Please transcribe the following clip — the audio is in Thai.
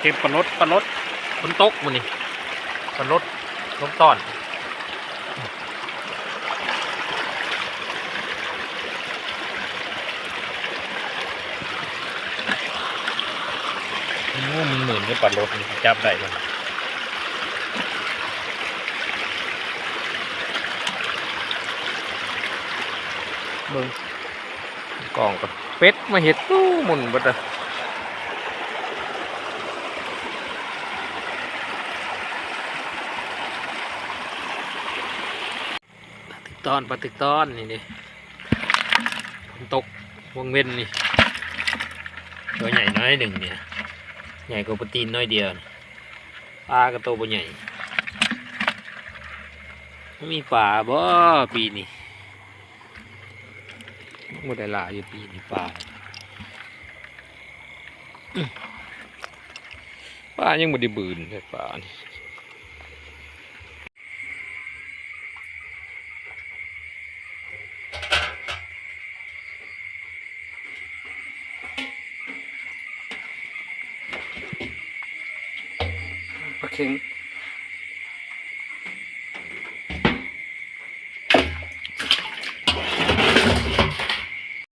เก็บปลารดปลารดฝนตกมันนี่ปลารดลงตอนโอ้มันหมื่นกับปลารดนี่จับได้มันเบิ่งกล่องกับเป็ดมาเห็ดตู้หมุนบัดอะปลา ตอนปลาตึกตอนนี่นี่ฝนตกวงเว้นนี่ตัวใหญ่น้อยหนึ่งเนี่ยใหญ่กว่าปลาตีนน้อยเดียวปลากระโตวบ่ใหญ่มีปลาบ่ปีนี้หมดได้หลายอยู่ปีนี้ปลาปลายังบ่ได้บืนเลยปลานี่ ปลาเค็ง